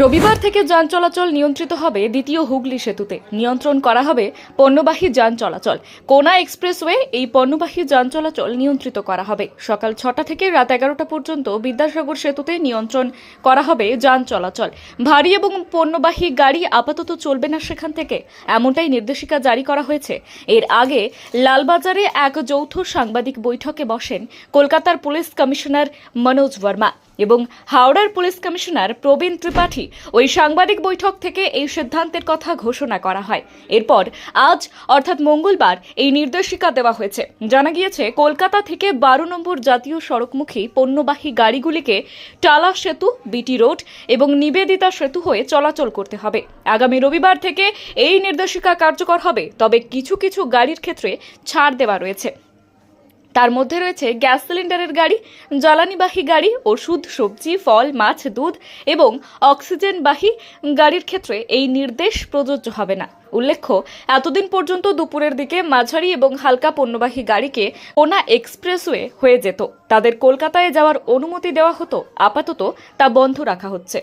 রবিবার থেকে যান চলাচল নিয়ন্ত্রিত হবে দ্বিতীয় হুগলি সেতুতে। নিয়ন্ত্রণ করা হবে পণ্যবাহী যান চলাচল। কোনা এক্সপ্রেসওয়ে এই পণ্যবাহী যান চলাচল নিয়ন্ত্রিত করা হবে। সকাল ছটা থেকে রাত এগারোটা পর্যন্ত বিদ্যাসাগর সেতুতে নিয়ন্ত্রণ করা হবে যান চলাচল। ভারী এবং পণ্যবাহী গাড়ি আপাতত চলবে না সেখান থেকে, এমনটাই নির্দেশিকা জারি করা হয়েছে। এর আগে লালবাজারে এক যৌথ সাংবাদিক বৈঠকে বসেন কলকাতার পুলিশ কমিশনার মনোজ বর্মা। এবং হাওড়ার পুলিশ কমিশনার প্রবীণ ত্রিপাঠী ওই সাংবাদিক বৈঠক থেকে এই সিদ্ধান্তের কথা ঘোষণা করা হয়। এরপর আজ, অর্থাৎ মঙ্গলবার, এই নির্দেশিকা দেওয়া হয়েছে। জানা গিয়েছে, কলকাতা থেকে বারো নম্বর জাতীয় সড়কমুখী পণ্যবাহী গাড়িগুলিকে টালা সেতু, বিটি রোড এবং নিবেদিতা সেতু হয়ে চলাচল করতে হবে। আগামী রবিবার থেকে এই নির্দেশিকা কার্যকর হবে, তবে কিছু কিছু গাড়ির ক্ষেত্রে ছাড় দেওয়া রয়েছে। তার মধ্যে রয়েছে গ্যাস সিলিন্ডারের গাড়ি, জ্বালানিবাহী গাড়ি, ওষুধ, সবজি, ফল, মাছ, দুধ এবং অক্সিজেনবাহী গাড়ির ক্ষেত্রে এই নির্দেশ প্রযোজ্য হবে না। উল্লেখ্য, এতদিন পর্যন্ত দুপুরের দিকে মাঝারি এবং হালকা পণ্যবাহী গাড়িকে ওনা এক্সপ্রেসওয়ে হয়ে যেত। তাদের কলকাতায় যাওয়ার অনুমতি দেওয়া হতো, আপাতত তা বন্ধ রাখা হচ্ছে।